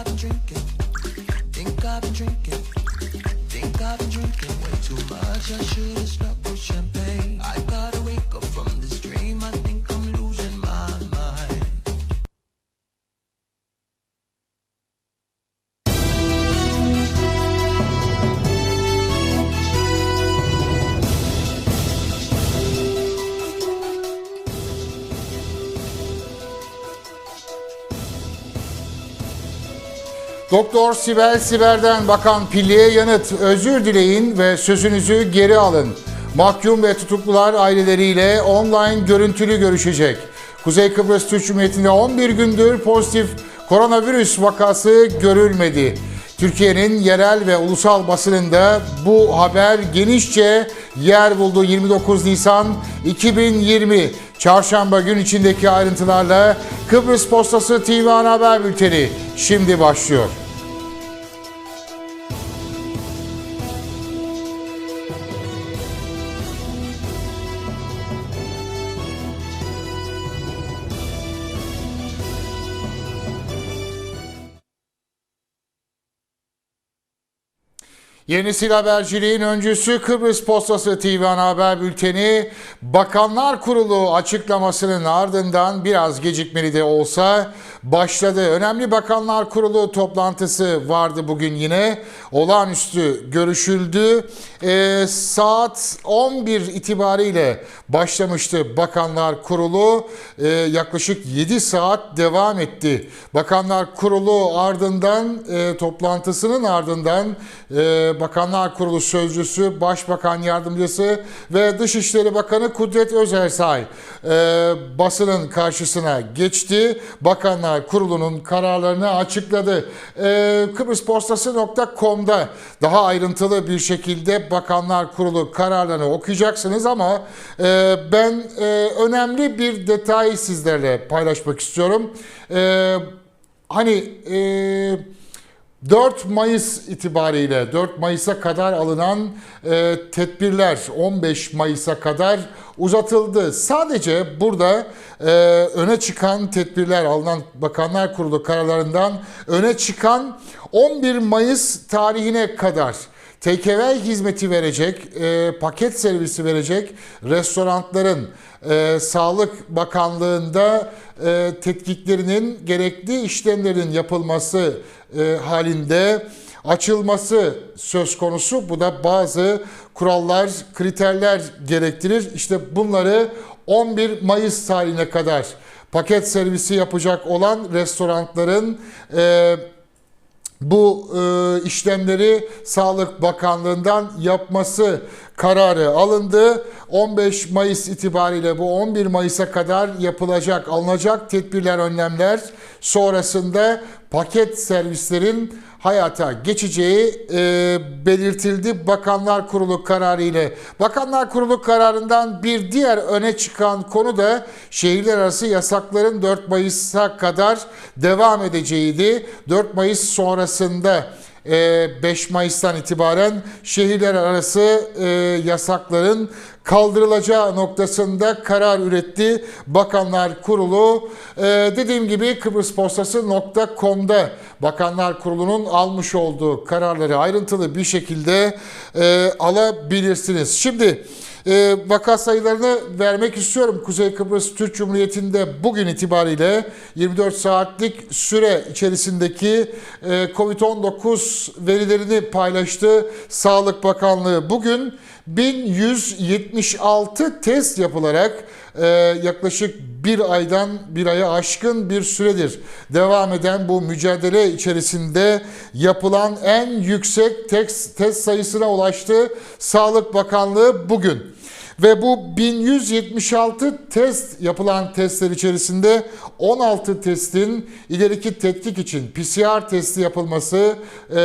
I've been drinking. Think I've been drinking. Think I've been drinking way too much. I should have stuck Doktor Sibel Siber'den bakan pilliye yanıt. Özür dileyin ve sözünüzü geri alın. Mahkum ve tutuklular aileleriyle online görüntülü görüşecek. Kuzey Kıbrıs Türk Cumhuriyeti'nde 11 gündür pozitif koronavirüs vakası görülmedi. Türkiye'nin yerel ve ulusal basınında bu haber genişçe yer buldu 29 Nisan 2020 Çarşamba gün içindeki ayrıntılarla Kıbrıs Postası TV Ana Haber Bülteni şimdi başlıyor. Yeni Nesil Haberciliğin öncüsü Kıbrıs Postası TV Ana Haber Bülteni Bakanlar Kurulu açıklamasının ardından biraz gecikmeli de olsa başladı. Önemli Bakanlar Kurulu toplantısı vardı bugün yine. Olağanüstü görüşüldü. Ee, saat 11 itibariyle başlamıştı Bakanlar Kurulu. Ee, yaklaşık 7 saat devam etti. Bakanlar Kurulu ardından e, toplantısının ardından e, Bakanlar Kurulu Sözcüsü, Başbakan Yardımcısı ve Dışişleri Bakanı Kudret Özersay e, basının karşısına geçti. Bakanlar Kurulu'nun kararlarını açıkladı. E, Kıbrıspostası.com'da daha ayrıntılı bir şekilde Bakanlar Kurulu kararlarını okuyacaksınız ama e, ben e, önemli bir detayı sizlerle paylaşmak istiyorum. E, hani... E, 4 Mayıs itibariyle 4 Mayıs'a kadar alınan e, tedbirler 15 Mayıs'a kadar uzatıldı. Sadece burada e, öne çıkan tedbirler alınan Bakanlar Kurulu kararlarından öne çıkan 11 Mayıs tarihine kadar TKV hizmeti verecek, e, paket servisi verecek restoranların e, Sağlık Bakanlığı'nda e, tetkiklerinin gerekli işlemlerin yapılması e, halinde açılması söz konusu. Bu da bazı kurallar, kriterler gerektirir. İşte bunları 11 Mayıs tarihine kadar paket servisi yapacak olan restoranların e, bu e, işlemleri Sağlık Bakanlığı'ndan yapması kararı alındı. 15 Mayıs itibariyle bu 11 Mayıs'a kadar yapılacak, alınacak tedbirler, önlemler sonrasında paket servislerin hayata geçeceği e, belirtildi Bakanlar Kurulu kararı ile. Bakanlar Kurulu kararından bir diğer öne çıkan konu da şehirler arası yasakların 4 Mayıs'a kadar devam edeceğiydi. 4 Mayıs sonrasında 5 Mayıs'tan itibaren şehirler arası e, yasakların kaldırılacağı noktasında karar üretti Bakanlar Kurulu. E, dediğim gibi Kıbrıspostası.com'da Bakanlar Kurulu'nun almış olduğu kararları ayrıntılı bir şekilde e, alabilirsiniz. Şimdi e, vaka sayılarını vermek istiyorum. Kuzey Kıbrıs Türk Cumhuriyeti'nde bugün itibariyle 24 saatlik süre içerisindeki e, Covid-19 verilerini paylaştı Sağlık Bakanlığı. Bugün 1176 test yapılarak e, yaklaşık bir aydan bir aya aşkın bir süredir devam eden bu mücadele içerisinde yapılan en yüksek test, test sayısına ulaştı Sağlık Bakanlığı bugün. Ve bu 1176 test yapılan testler içerisinde 16 testin ileriki tetkik için PCR testi yapılması e,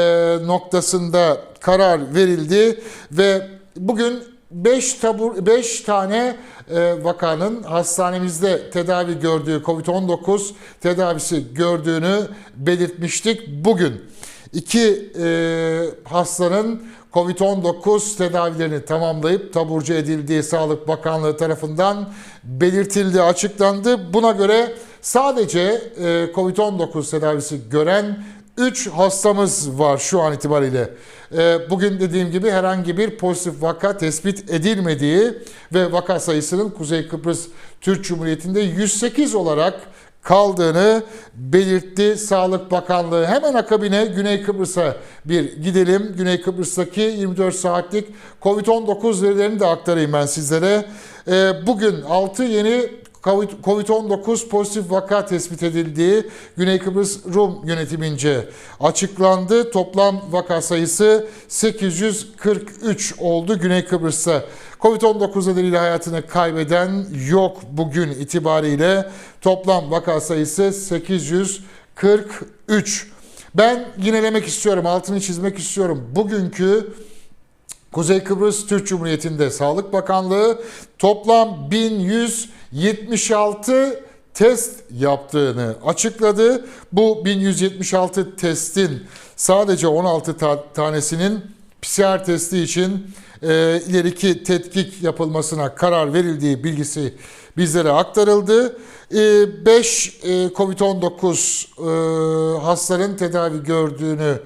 noktasında karar verildi ve bugün 5 tabur 5 tane e, vakanın hastanemizde tedavi gördüğü COVID-19 tedavisi gördüğünü belirtmiştik bugün. İki e, hastanın Covid-19 tedavilerini tamamlayıp taburcu edildiği Sağlık Bakanlığı tarafından belirtildi, açıklandı. Buna göre sadece e, Covid-19 tedavisi gören 3 hastamız var şu an itibariyle. E, bugün dediğim gibi herhangi bir pozitif vaka tespit edilmediği ve vaka sayısının Kuzey Kıbrıs Türk Cumhuriyeti'nde 108 olarak kaldığını belirtti Sağlık Bakanlığı. Hemen akabine Güney Kıbrıs'a bir gidelim. Güney Kıbrıs'taki 24 saatlik Covid-19 verilerini de aktarayım ben sizlere. Ee, Bugün 6 yeni Covid-19 pozitif vaka tespit edildiği Güney Kıbrıs Rum yönetimince açıklandı. Toplam vaka sayısı 843 oldu Güney Kıbrıs'ta. Covid-19 nedeniyle hayatını kaybeden yok bugün itibariyle. Toplam vaka sayısı 843. Ben yinelemek istiyorum, altını çizmek istiyorum. Bugünkü Kuzey Kıbrıs Türk Cumhuriyeti'nde Sağlık Bakanlığı toplam 1176 test yaptığını açıkladı. Bu 1176 testin sadece 16 ta- tanesinin PCR testi için e, ileriki tetkik yapılmasına karar verildiği bilgisi bizlere aktarıldı. 5 e, Covid-19 e, hastaların tedavi gördüğünü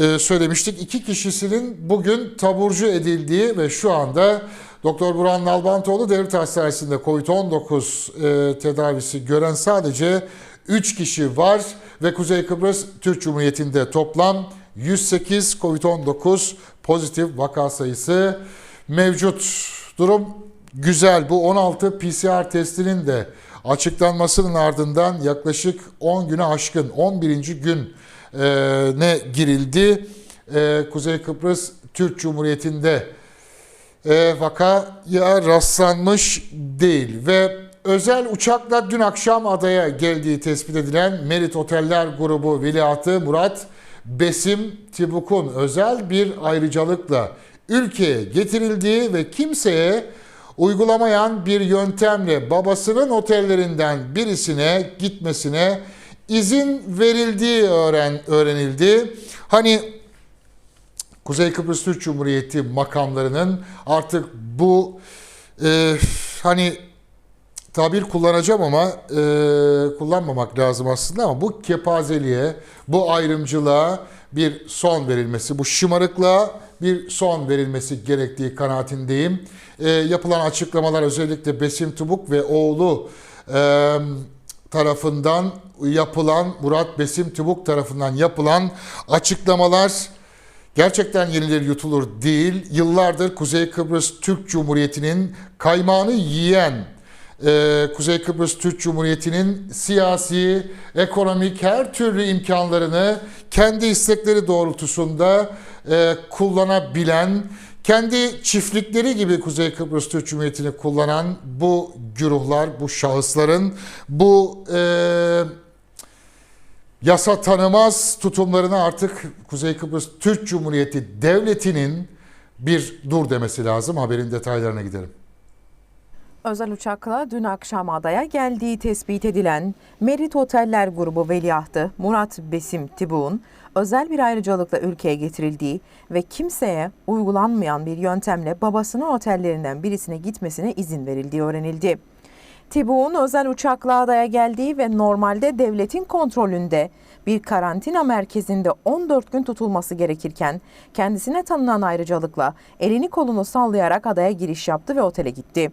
e, söylemiştik. İki kişisinin bugün taburcu edildiği ve şu anda Doktor Burhan Nalbantoğlu Devlet Hastanesi'nde COVID-19 e, tedavisi gören sadece 3 kişi var ve Kuzey Kıbrıs Türk Cumhuriyeti'nde toplam 108 COVID-19 pozitif vaka sayısı mevcut. Durum güzel. Bu 16 PCR testinin de açıklanmasının ardından yaklaşık 10 güne aşkın 11. gün e, ne girildi. E, Kuzey Kıbrıs Türk Cumhuriyeti'nde e, vakaya rastlanmış değil ve özel uçakla dün akşam adaya geldiği tespit edilen Merit Oteller grubu veliahtı Murat Besim Tibuk'un özel bir ayrıcalıkla ülkeye getirildiği ve kimseye uygulamayan bir yöntemle babasının otellerinden birisine gitmesine izin verildiği öğren, öğrenildi. Hani Kuzey Kıbrıs Türk Cumhuriyeti makamlarının artık bu e, hani tabir kullanacağım ama e, kullanmamak lazım aslında ama bu kepazeliğe, bu ayrımcılığa bir son verilmesi, bu şımarıklığa bir son verilmesi gerektiği kanaatindeyim. E, yapılan açıklamalar özellikle Besim Tubuk ve oğlu e, tarafından yapılan, Murat Besim Tubuk tarafından yapılan açıklamalar gerçekten yenilir yutulur değil. Yıllardır Kuzey Kıbrıs Türk Cumhuriyeti'nin kaymağını yiyen, e, Kuzey Kıbrıs Türk Cumhuriyeti'nin siyasi, ekonomik her türlü imkanlarını kendi istekleri doğrultusunda e, kullanabilen, kendi çiftlikleri gibi Kuzey Kıbrıs Türk Cumhuriyeti'ni kullanan bu güruhlar, bu şahısların bu e, yasa tanımaz tutumlarına artık Kuzey Kıbrıs Türk Cumhuriyeti Devleti'nin bir dur demesi lazım. Haberin detaylarına gidelim. Özel uçakla dün akşam adaya geldiği tespit edilen Merit Oteller grubu veliahtı Murat Besim Tibuğ'un özel bir ayrıcalıkla ülkeye getirildiği ve kimseye uygulanmayan bir yöntemle babasının otellerinden birisine gitmesine izin verildiği öğrenildi. Tibu'nun özel uçakla adaya geldiği ve normalde devletin kontrolünde bir karantina merkezinde 14 gün tutulması gerekirken kendisine tanınan ayrıcalıkla elini kolunu sallayarak adaya giriş yaptı ve otele gitti.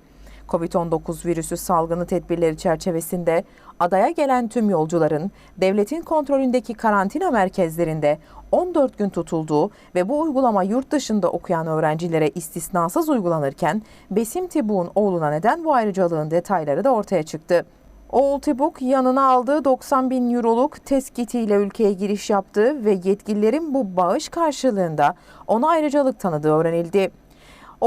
Covid-19 virüsü salgını tedbirleri çerçevesinde adaya gelen tüm yolcuların devletin kontrolündeki karantina merkezlerinde 14 gün tutulduğu ve bu uygulama yurt dışında okuyan öğrencilere istisnasız uygulanırken Besim Tibuk'un oğluna neden bu ayrıcalığın detayları da ortaya çıktı. Oğul Tibuk yanına aldığı 90 bin euroluk teskitiyle ülkeye giriş yaptı ve yetkililerin bu bağış karşılığında ona ayrıcalık tanıdığı öğrenildi.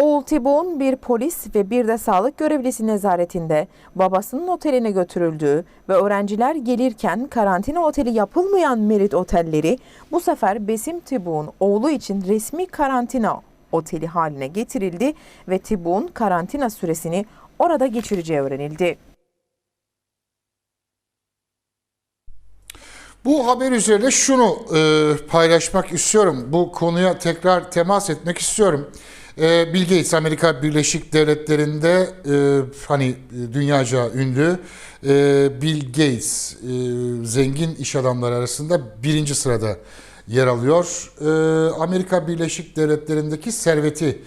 Oğul Tibuk'un bir polis ve bir de sağlık görevlisi nezaretinde babasının oteline götürüldüğü ve öğrenciler gelirken karantina oteli yapılmayan Merit otelleri bu sefer Besim Tibuk'un oğlu için resmi karantina oteli haline getirildi ve Tibuk'un karantina süresini orada geçireceği öğrenildi. Bu haber üzerine şunu e, paylaşmak istiyorum. Bu konuya tekrar temas etmek istiyorum. E, Bill Gates Amerika Birleşik Devletleri'nde e, hani e, dünyaca ünlü e, Bill Gates e, zengin iş adamları arasında birinci sırada yer alıyor. E, Amerika Birleşik Devletleri'ndeki serveti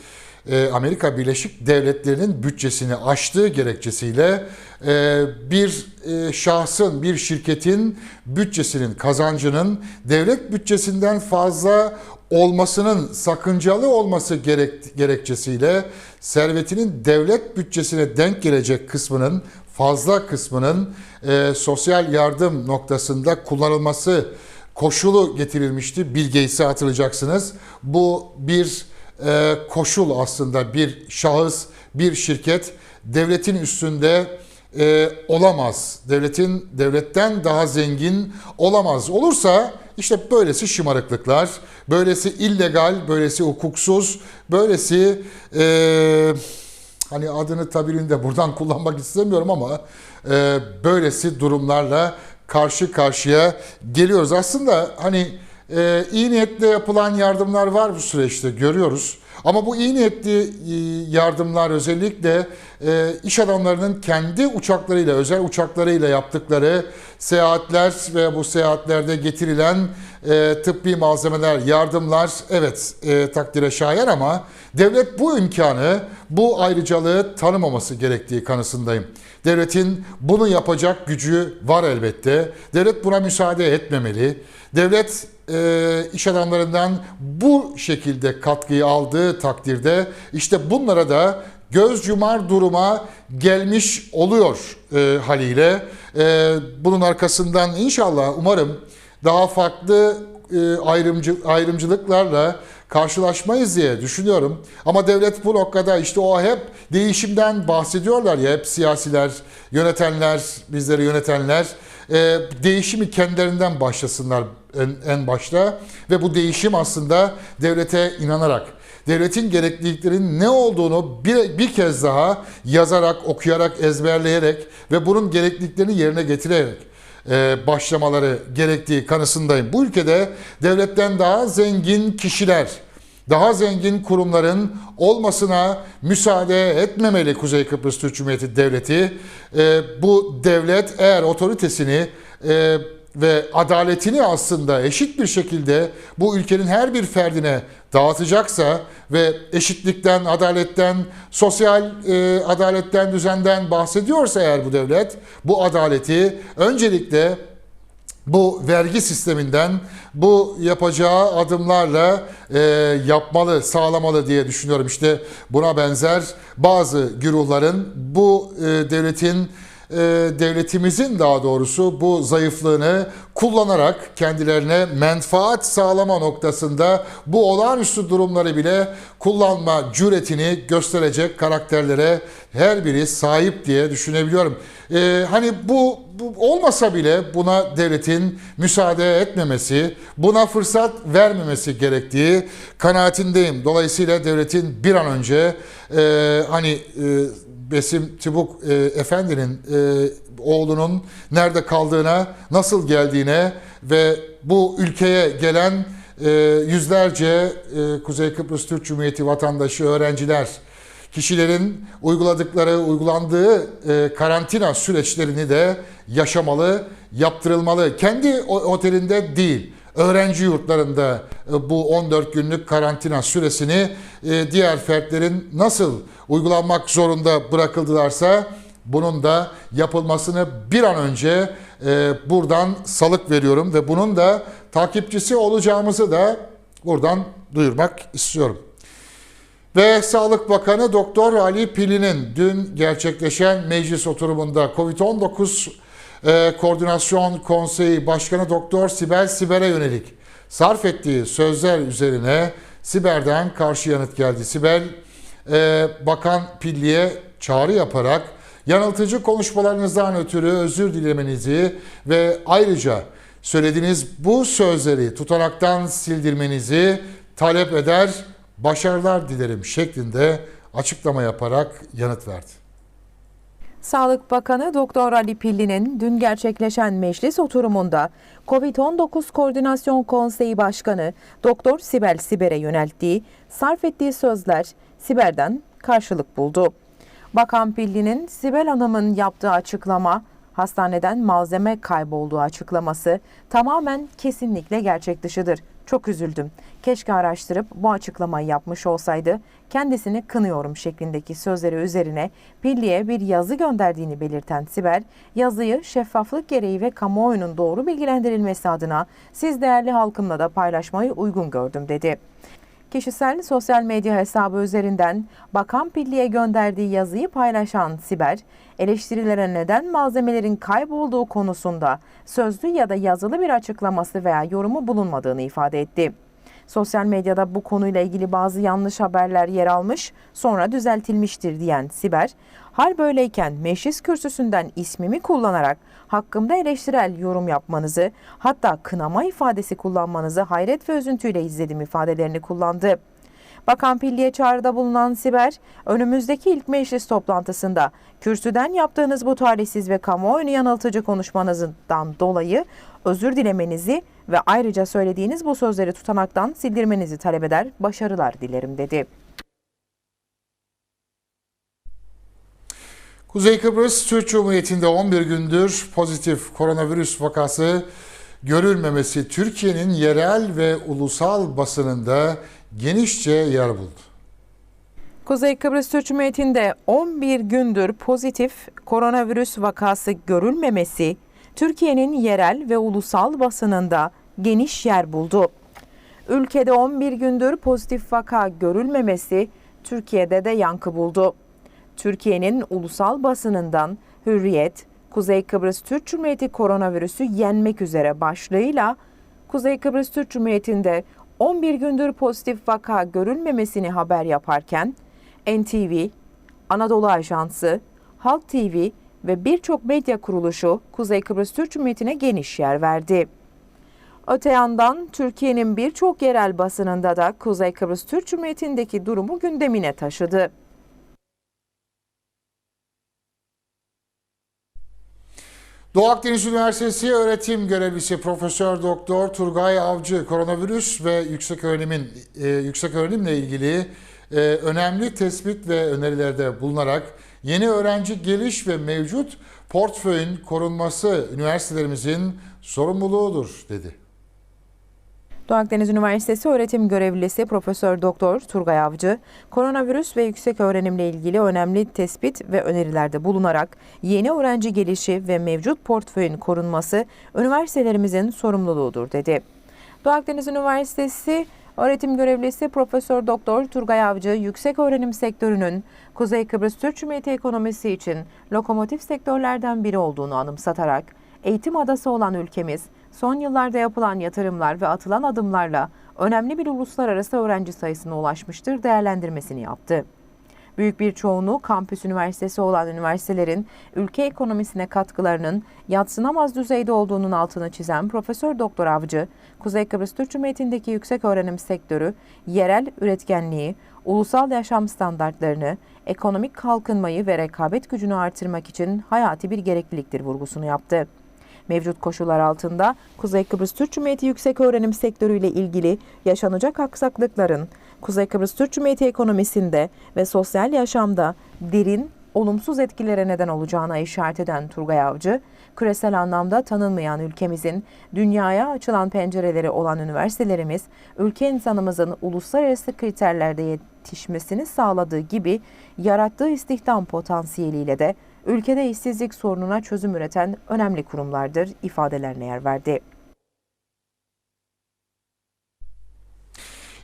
Amerika Birleşik Devletleri'nin bütçesini aştığı gerekçesiyle e, bir e, şahsın, bir şirketin bütçesinin, kazancının devlet bütçesinden fazla olmasının sakıncalı olması gerek, gerekçesiyle servetinin devlet bütçesine denk gelecek kısmının fazla kısmının e, sosyal yardım noktasında kullanılması koşulu getirilmişti. Bill Gates'i hatırlayacaksınız. Bu bir e, koşul aslında bir şahıs, bir şirket devletin üstünde e, olamaz. Devletin devletten daha zengin olamaz. Olursa işte böylesi şımarıklıklar, böylesi illegal, böylesi hukuksuz, böylesi e, hani adını tabirini de buradan kullanmak istemiyorum ama e, böylesi durumlarla karşı karşıya geliyoruz. Aslında hani e, iyi niyetle yapılan yardımlar var bu süreçte görüyoruz. Ama bu iyi niyetli e, yardımlar özellikle e, iş adamlarının kendi uçaklarıyla, özel uçaklarıyla yaptıkları seyahatler ve bu seyahatlerde getirilen e, tıbbi malzemeler, yardımlar evet e, takdire şayan ama devlet bu imkanı, bu ayrıcalığı tanımaması gerektiği kanısındayım. Devletin bunu yapacak gücü var elbette. Devlet buna müsaade etmemeli. Devlet e, iş adamlarından bu şekilde katkıyı aldığı takdirde işte bunlara da göz yumar duruma gelmiş oluyor e, haliyle. E, bunun arkasından inşallah umarım daha farklı e, ayrımcı, ayrımcılıklarla karşılaşmayız diye düşünüyorum. Ama devlet bu noktada işte o hep değişimden bahsediyorlar ya hep siyasiler, yönetenler, bizleri yönetenler e, değişimi kendilerinden başlasınlar en, en başta ve bu değişim aslında devlete inanarak devletin gerekliliklerinin ne olduğunu bir, bir kez daha yazarak, okuyarak, ezberleyerek ve bunun gerekliliklerini yerine getirerek e, başlamaları gerektiği kanısındayım. Bu ülkede devletten daha zengin kişiler, daha zengin kurumların olmasına müsaade etmemeli Kuzey Kıbrıs Türk Cumhuriyeti Devleti. E, bu devlet eğer otoritesini e, ve adaletini aslında eşit bir şekilde bu ülkenin her bir ferdine dağıtacaksa ve eşitlikten, adaletten, sosyal e, adaletten, düzenden bahsediyorsa eğer bu devlet bu adaleti öncelikle bu vergi sisteminden bu yapacağı adımlarla e, yapmalı, sağlamalı diye düşünüyorum. İşte buna benzer bazı güruhların bu e, devletin e, devletimizin daha doğrusu bu zayıflığını kullanarak kendilerine menfaat sağlama noktasında bu olağanüstü durumları bile kullanma cüretini gösterecek karakterlere her biri sahip diye düşünebiliyorum. E, hani bu, bu olmasa bile buna devletin müsaade etmemesi, buna fırsat vermemesi gerektiği kanaatindeyim. Dolayısıyla devletin bir an önce e, hani e, Besim Tibuk e, Efendi'nin e, oğlunun nerede kaldığına, nasıl geldiğine ve bu ülkeye gelen e, yüzlerce e, Kuzey Kıbrıs Türk Cumhuriyeti vatandaşı, öğrenciler, kişilerin uyguladıkları, uygulandığı e, karantina süreçlerini de yaşamalı, yaptırılmalı. Kendi otelinde değil, öğrenci yurtlarında e, bu 14 günlük karantina süresini e, diğer fertlerin nasıl uygulanmak zorunda bırakıldılarsa bunun da yapılmasını bir an önce e, buradan salık veriyorum ve bunun da takipçisi olacağımızı da buradan duyurmak istiyorum. Ve Sağlık Bakanı Doktor Ali Pili'nin dün gerçekleşen meclis oturumunda COVID-19 e, Koordinasyon Konseyi Başkanı Doktor Sibel Siber'e yönelik sarf ettiği sözler üzerine Siber'den karşı yanıt geldi. Sibel, e, Bakan Pilli'ye çağrı yaparak yanıltıcı konuşmalarınızdan ötürü özür dilemenizi ve ayrıca söylediğiniz bu sözleri tutanaktan sildirmenizi talep eder, başarılar dilerim şeklinde açıklama yaparak yanıt verdi. Sağlık Bakanı Doktor Ali Pilli'nin dün gerçekleşen meclis oturumunda COVID-19 Koordinasyon Konseyi Başkanı Doktor Sibel Siber'e yönelttiği, sarf ettiği sözler Siber'den karşılık buldu. Bakan Pilli'nin Sibel Hanım'ın yaptığı açıklama, hastaneden malzeme kaybolduğu açıklaması tamamen kesinlikle gerçek dışıdır. Çok üzüldüm. Keşke araştırıp bu açıklamayı yapmış olsaydı. Kendisini kınıyorum şeklindeki sözleri üzerine Pilli'ye bir yazı gönderdiğini belirten Sibel, yazıyı şeffaflık gereği ve kamuoyunun doğru bilgilendirilmesi adına siz değerli halkımla da paylaşmayı uygun gördüm dedi. Kişisel sosyal medya hesabı üzerinden Bakan Pilli'ye gönderdiği yazıyı paylaşan Siber, eleştirilere neden malzemelerin kaybolduğu konusunda sözlü ya da yazılı bir açıklaması veya yorumu bulunmadığını ifade etti. Sosyal medyada bu konuyla ilgili bazı yanlış haberler yer almış, sonra düzeltilmiştir diyen Siber, hal böyleyken meclis kürsüsünden ismimi kullanarak hakkımda eleştirel yorum yapmanızı, hatta kınama ifadesi kullanmanızı hayret ve üzüntüyle izledim ifadelerini kullandı. Bakan Pilli'ye çağrıda bulunan Siber, önümüzdeki ilk meclis toplantısında kürsüden yaptığınız bu talihsiz ve kamuoyunu yanıltıcı konuşmanızdan dolayı özür dilemenizi ve ayrıca söylediğiniz bu sözleri tutanaktan sildirmenizi talep eder, başarılar dilerim dedi. Kuzey Kıbrıs Türk Cumhuriyeti'nde 11 gündür pozitif koronavirüs vakası görülmemesi Türkiye'nin yerel ve ulusal basınında genişçe yer buldu. Kuzey Kıbrıs Türk Cumhuriyeti'nde 11 gündür pozitif koronavirüs vakası görülmemesi Türkiye'nin yerel ve ulusal basınında geniş yer buldu. Ülkede 11 gündür pozitif vaka görülmemesi Türkiye'de de yankı buldu. Türkiye'nin ulusal basınından Hürriyet, Kuzey Kıbrıs Türk Cumhuriyeti koronavirüsü yenmek üzere başlığıyla Kuzey Kıbrıs Türk Cumhuriyeti'nde 11 gündür pozitif vaka görülmemesini haber yaparken NTV, Anadolu Ajansı, Halk TV ve birçok medya kuruluşu Kuzey Kıbrıs Türk Cumhuriyeti'ne geniş yer verdi. Öte yandan Türkiye'nin birçok yerel basınında da Kuzey Kıbrıs Türk Cumhuriyeti'ndeki durumu gündemine taşıdı. Doğu Akdeniz Üniversitesi öğretim görevlisi Profesör Doktor Turgay Avcı koronavirüs ve yüksek öğrenimin e, yüksek öğrenimle ilgili e, önemli tespit ve önerilerde bulunarak yeni öğrenci geliş ve mevcut portföyün korunması üniversitelerimizin sorumluluğudur dedi. Doğu Akdeniz Üniversitesi öğretim görevlisi Profesör Doktor Turgay Avcı, koronavirüs ve yüksek öğrenimle ilgili önemli tespit ve önerilerde bulunarak yeni öğrenci gelişi ve mevcut portföyün korunması üniversitelerimizin sorumluluğudur dedi. Doğu Akdeniz Üniversitesi öğretim görevlisi Profesör Doktor Turgay Avcı, yüksek öğrenim sektörünün Kuzey Kıbrıs Türk Cumhuriyeti ekonomisi için lokomotif sektörlerden biri olduğunu anımsatarak, eğitim adası olan ülkemiz, son yıllarda yapılan yatırımlar ve atılan adımlarla önemli bir uluslararası öğrenci sayısına ulaşmıştır değerlendirmesini yaptı. Büyük bir çoğunluğu kampüs üniversitesi olan üniversitelerin ülke ekonomisine katkılarının yatsınamaz düzeyde olduğunun altını çizen Profesör Doktor Avcı, Kuzey Kıbrıs Türk Cumhuriyeti'ndeki yüksek öğrenim sektörü, yerel üretkenliği, ulusal yaşam standartlarını, ekonomik kalkınmayı ve rekabet gücünü artırmak için hayati bir gerekliliktir vurgusunu yaptı. Mevcut koşullar altında Kuzey Kıbrıs Türk Cumhuriyeti yüksek öğrenim sektörüyle ilgili yaşanacak aksaklıkların Kuzey Kıbrıs Türk Cumhuriyeti ekonomisinde ve sosyal yaşamda derin, olumsuz etkilere neden olacağına işaret eden Turgay Avcı, küresel anlamda tanınmayan ülkemizin dünyaya açılan pencereleri olan üniversitelerimiz, ülke insanımızın uluslararası kriterlerde yetişmesini sağladığı gibi yarattığı istihdam potansiyeliyle de ülkede işsizlik sorununa çözüm üreten önemli kurumlardır ifadelerine yer verdi.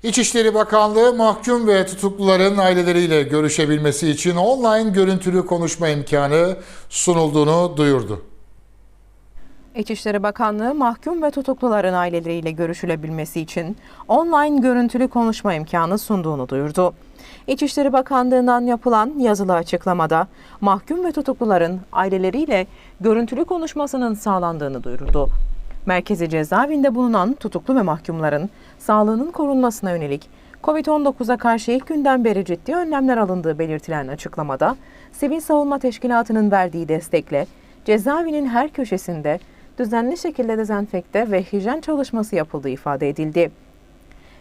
İçişleri Bakanlığı mahkum ve tutukluların aileleriyle görüşebilmesi için online görüntülü konuşma imkanı sunulduğunu duyurdu. İçişleri Bakanlığı mahkum ve tutukluların aileleriyle görüşülebilmesi için online görüntülü konuşma imkanı sunduğunu duyurdu. İçişleri Bakanlığı'ndan yapılan yazılı açıklamada mahkum ve tutukluların aileleriyle görüntülü konuşmasının sağlandığını duyuruldu. Merkezi cezaevinde bulunan tutuklu ve mahkumların sağlığının korunmasına yönelik COVID-19'a karşı ilk günden beri ciddi önlemler alındığı belirtilen açıklamada, Sivil Savunma Teşkilatı'nın verdiği destekle cezaevinin her köşesinde düzenli şekilde dezenfekte ve hijyen çalışması yapıldığı ifade edildi.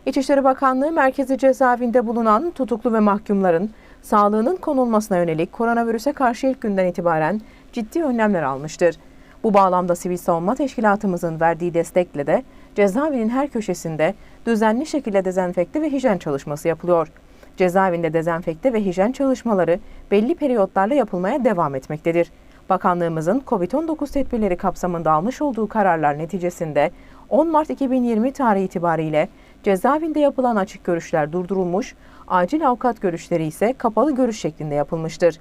İçişleri Bakanlığı merkezi cezaevinde bulunan tutuklu ve mahkumların sağlığının konulmasına yönelik koronavirüse karşı ilk günden itibaren ciddi önlemler almıştır. Bu bağlamda Sivil Savunma Teşkilatımızın verdiği destekle de cezaevinin her köşesinde düzenli şekilde dezenfekte ve hijyen çalışması yapılıyor. Cezaevinde dezenfekte ve hijyen çalışmaları belli periyotlarla yapılmaya devam etmektedir. Bakanlığımızın COVID-19 tedbirleri kapsamında almış olduğu kararlar neticesinde 10 Mart 2020 tarihi itibariyle cezaevinde yapılan açık görüşler durdurulmuş, acil avukat görüşleri ise kapalı görüş şeklinde yapılmıştır.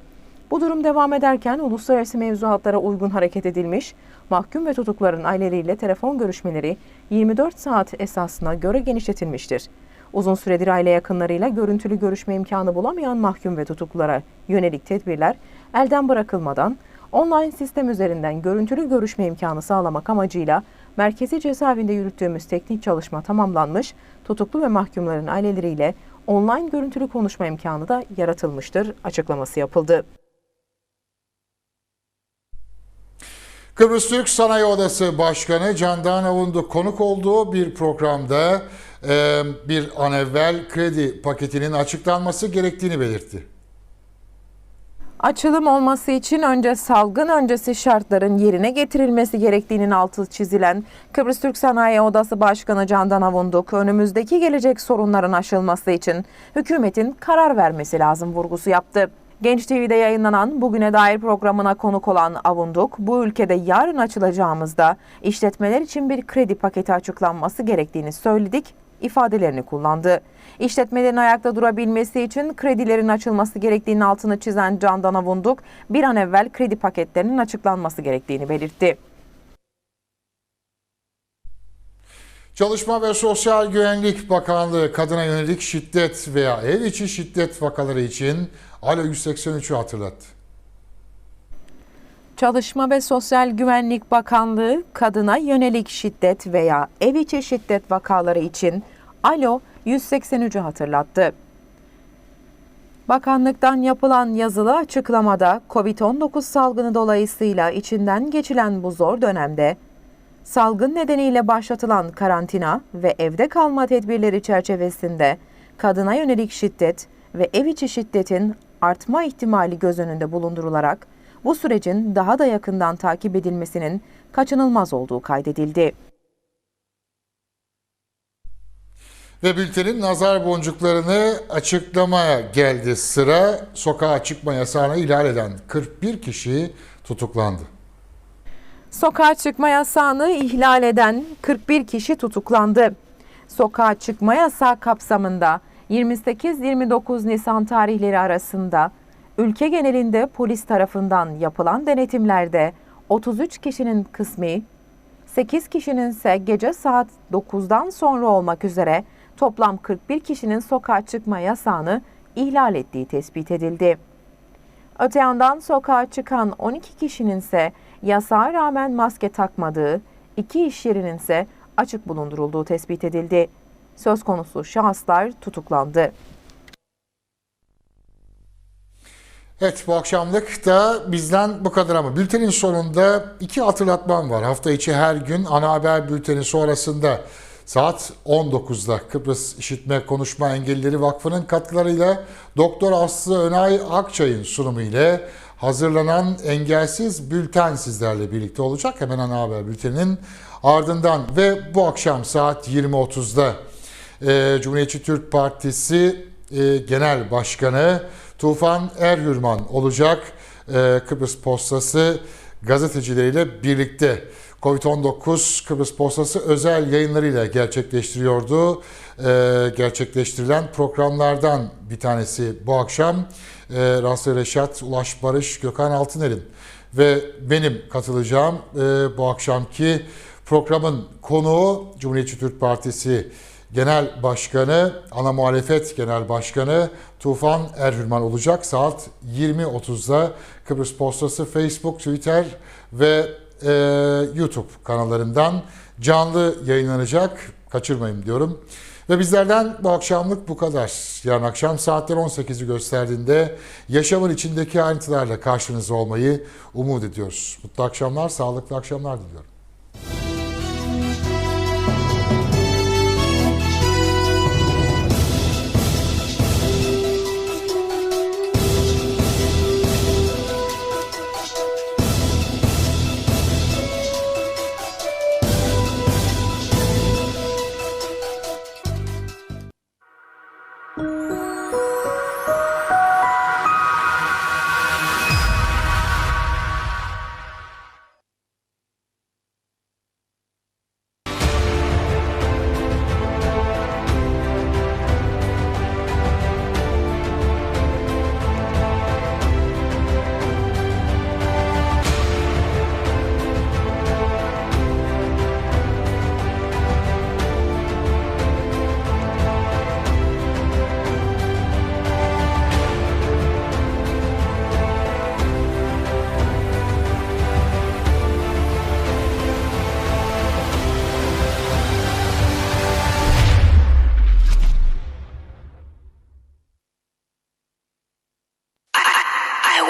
Bu durum devam ederken uluslararası mevzuatlara uygun hareket edilmiş, mahkum ve tutukların aileleriyle telefon görüşmeleri 24 saat esasına göre genişletilmiştir. Uzun süredir aile yakınlarıyla görüntülü görüşme imkanı bulamayan mahkum ve tutuklulara yönelik tedbirler elden bırakılmadan online sistem üzerinden görüntülü görüşme imkanı sağlamak amacıyla merkezi cezaevinde yürüttüğümüz teknik çalışma tamamlanmış, tutuklu ve mahkumların aileleriyle online görüntülü konuşma imkanı da yaratılmıştır açıklaması yapıldı. Kıbrıs Türk Sanayi Odası Başkanı Candan Avundu konuk olduğu bir programda bir an evvel kredi paketinin açıklanması gerektiğini belirtti. Açılım olması için önce salgın öncesi şartların yerine getirilmesi gerektiğinin altı çizilen Kıbrıs Türk Sanayi Odası Başkanı Candan Avunduk, önümüzdeki gelecek sorunların aşılması için hükümetin karar vermesi lazım vurgusu yaptı. Genç TV'de yayınlanan Bugüne Dair programına konuk olan Avunduk, bu ülkede yarın açılacağımızda işletmeler için bir kredi paketi açıklanması gerektiğini söyledik ifadelerini kullandı. İşletmelerin ayakta durabilmesi için kredilerin açılması gerektiğinin altını çizen Candan Avunduk, bir an evvel kredi paketlerinin açıklanması gerektiğini belirtti. Çalışma ve Sosyal Güvenlik Bakanlığı kadına yönelik şiddet veya ev içi şiddet vakaları için Alo 183'ü hatırlattı. Çalışma ve Sosyal Güvenlik Bakanlığı kadına yönelik şiddet veya ev içi şiddet vakaları için Alo 183'ü hatırlattı. Bakanlıktan yapılan yazılı açıklamada COVID-19 salgını dolayısıyla içinden geçilen bu zor dönemde salgın nedeniyle başlatılan karantina ve evde kalma tedbirleri çerçevesinde kadına yönelik şiddet ve ev içi şiddetin artma ihtimali göz önünde bulundurularak bu sürecin daha da yakından takip edilmesinin kaçınılmaz olduğu kaydedildi. Ve bültenin nazar boncuklarını açıklamaya geldi sıra. Sokağa çıkma yasağını ihlal eden 41 kişi tutuklandı. Sokağa çıkma yasağını ihlal eden 41 kişi tutuklandı. Sokağa çıkma yasağı kapsamında 28-29 Nisan tarihleri arasında ülke genelinde polis tarafından yapılan denetimlerde 33 kişinin kısmi, 8 kişinin ise gece saat 9'dan sonra olmak üzere toplam 41 kişinin sokağa çıkma yasağını ihlal ettiği tespit edildi. Öte yandan sokağa çıkan 12 kişinin ise yasağa rağmen maske takmadığı, iki iş yerinin ise açık bulundurulduğu tespit edildi. Söz konusu şahıslar tutuklandı. Evet bu akşamlık da bizden bu kadar ama bültenin sonunda iki hatırlatmam var. Hafta içi her gün ana haber bülteni sonrasında Saat 19'da Kıbrıs İşitme Konuşma Engellileri Vakfı'nın katkılarıyla Doktor Aslı Önay Akçay'ın sunumu ile hazırlanan engelsiz bülten sizlerle birlikte olacak. Hemen ana haber bülteninin ardından ve bu akşam saat 20.30'da e, Cumhuriyetçi Türk Partisi Genel Başkanı Tufan Erhürman olacak. E, Kıbrıs Postası gazetecileriyle birlikte Covid-19 Kıbrıs Postası özel yayınlarıyla gerçekleştiriyordu. Ee, gerçekleştirilen programlardan bir tanesi bu akşam. Ee, Raslı Reşat, Ulaş Barış, Gökhan Altıner'in ve benim katılacağım e, bu akşamki programın konuğu Cumhuriyetçi Türk Partisi Genel Başkanı, Ana Muhalefet Genel Başkanı Tufan Erhürman olacak. Saat 20.30'da Kıbrıs Postası Facebook, Twitter ve e, YouTube kanallarından canlı yayınlanacak. Kaçırmayın diyorum. Ve bizlerden bu akşamlık bu kadar. Yarın akşam saatler 18'i gösterdiğinde yaşamın içindeki ayrıntılarla karşınızda olmayı umut ediyoruz. Mutlu akşamlar, sağlıklı akşamlar diliyorum.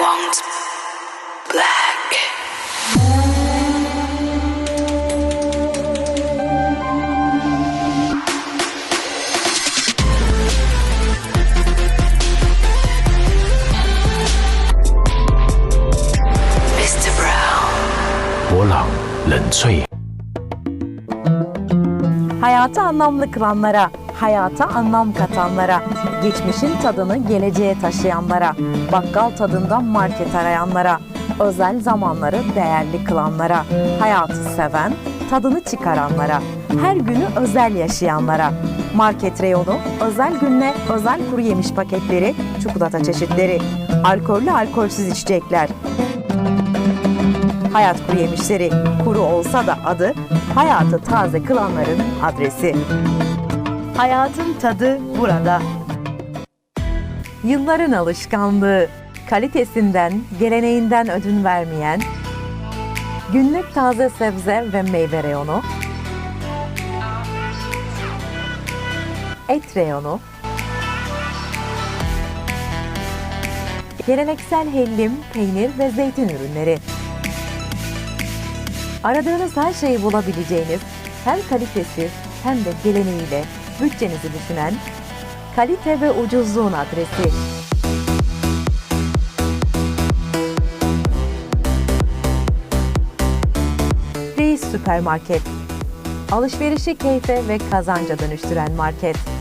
want black. Mr. Brown. 博朗冷萃 Hayatı anlamlı kılanlara, hayata anlam katanlara, geçmişin tadını geleceğe taşıyanlara, bakkal tadında market arayanlara, özel zamanları değerli kılanlara, hayatı seven, tadını çıkaranlara, her günü özel yaşayanlara, market reyonu, özel günle özel kuru yemiş paketleri, çikolata çeşitleri, alkollü alkolsüz içecekler, Hayat kuru yemişleri kuru olsa da adı hayatı taze kılanların adresi. Hayatın tadı burada. Yılların alışkanlığı, kalitesinden, geleneğinden ödün vermeyen, günlük taze sebze ve meyve reyonu, et reyonu, geleneksel hellim, peynir ve zeytin ürünleri. Aradığınız her şeyi bulabileceğiniz hem kalitesi hem de geleneğiyle bütçenizi düşünen kalite ve ucuzluğun adresi. Reis Süpermarket. Alışverişi keyfe ve kazanca dönüştüren market.